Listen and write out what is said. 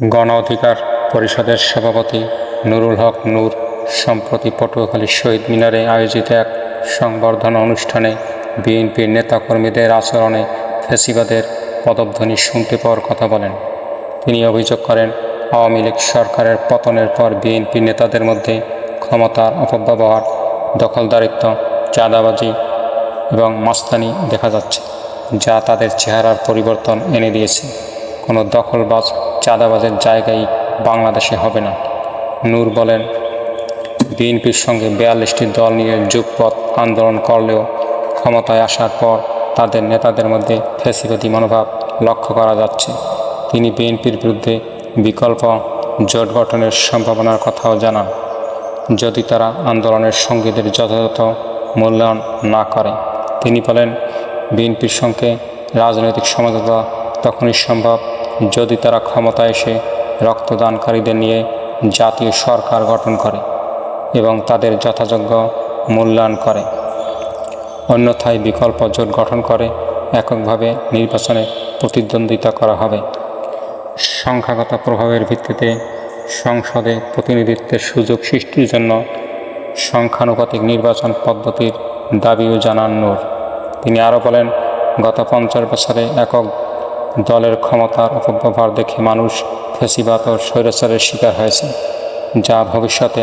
গণ অধিকার পরিষদের সভাপতি নুরুল হক নূর সম্প্রতি পটুয়াখালী শহীদ মিনারে আয়োজিত এক সংবর্ধনা অনুষ্ঠানে বিএনপির নেতাকর্মীদের আচরণে ফ্যাসিবাদের পদধ্বনি শুনতে পাওয়ার কথা বলেন। তিনি অভিযোগ করেন, আওয়ামী লীগ সরকারের পতনের পর বিএনপি নেতাদের মধ্যে ক্ষমতার অপব্যবহার, দখলদারিত্ব, চাঁদাবাজি এবং মাস্তানি দেখা যাচ্ছে, যা তাদের চেহারার পরিবর্তন এনে দিয়েছে। কোনো দখলবাজ চাঁদাবাজের জায়গায় বাংলাদেশে হবে না। নূর বলেন, বিএনপির সঙ্গে বিয়াল্লিশটি দল নিয়ে যুগপথ আন্দোলন করলেও ক্ষমতায় আসার পর তাদের নেতাদের মধ্যে ফেসিবাদী মনোভাব লক্ষ্য করা যাচ্ছে। তিনি বিএনপির বিরুদ্ধে বিকল্প জোট গঠনের সম্ভাবনার কথাও জানান, যদি তারা আন্দোলনের সঙ্গীদের যথাযথ মূল্যায়ন না করে। তিনি বলেন, বিএনপির সঙ্গে রাজনৈতিক সমঝোতা তখনই সম্ভব। যদি তারা ক্ষমতায় এসে রক্তদানকারীদের নিয়ে জাতীয় সরকার গঠন করে এবং তাদের যথাযোগ্য মূল্যায়ন করে, অন্যথায় বিকল্প জোট গঠন করে, এককভাবে নির্বাচনে প্রতিদ্বন্দ্বিতা করা হবে। সংখ্যাগত প্রভাবের ভিত্তিতে সংসদে প্রতিনিধিত্বের সুযোগ সৃষ্টির জন্য সংখ্যানুপাতিক নির্বাচন পদ্ধতির দাবিও জানান নূর। তিনি আরও বলেন, গত পঞ্চাশ বছরে একক দলের ক্ষমতার অপব্যবহার দেখে মানুষ ফেসিবাদ ও স্বৈরাচারের শিকার হয়েছে যা ভবিষ্যতে